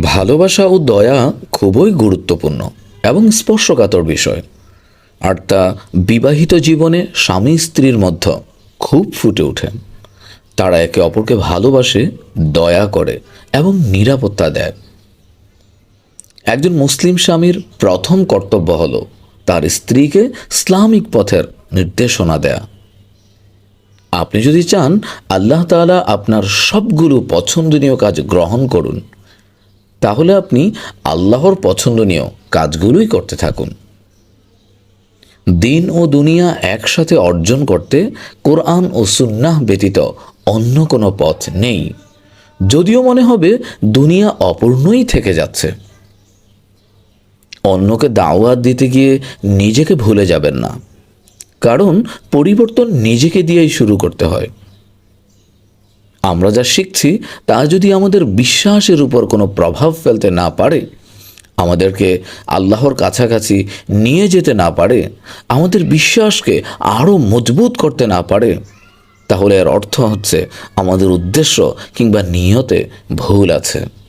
ভালোবাসা ও দয়া খুবই গুরুত্বপূর্ণ এবং স্পর্শকাতর বিষয়। আর তা বিবাহিত জীবনে স্বামী স্ত্রীর মধ্যে খুব ফুটে ওঠে। তারা একে অপরকে ভালোবাসে, দয়া করে এবং নিরাপত্তা দেয়। একজন মুসলিম স্বামীর প্রথম কর্তব্য হল তার স্ত্রীকে ইসলামিক পথের নির্দেশনা দেয়া। আপনি যদি চান, আল্লাহ তাআলা আপনার সবগুলো পছন্দনীয় কাজ গ্রহণ করুন। তাহলে আপনি আল্লাহর পছন্দনীয় কাজগুলোই করতে থাকুন। দিন ও দুনিয়া একসাথে অর্জন করতে কোরআন ও সুন্নাহ ব্যতীত অন্য কোনো পথ নেই। যদিও মনে হবে দুনিয়া অপূর্ণই থেকে যাচ্ছে। অন্যকে দাওয়াত দিতে গিয়ে নিজেকে ভুলে যাবেন না। কারণ পরিবর্তন নিজেকে দিয়েই শুরু করতে হয়। আমরা যা শিখছি তা যদি আমাদের বিশ্বাসের উপর কোনো প্রভাব ফেলতে না পারে, আমাদেরকে আল্লাহর কাছাকাছি নিয়ে যেতে না পারে, আমাদের বিশ্বাসকে আরও মজবুত করতে না পারে, তাহলে এর অর্থ হচ্ছে আমাদের উদ্দেশ্য কিংবা নিয়তে ভুল আছে।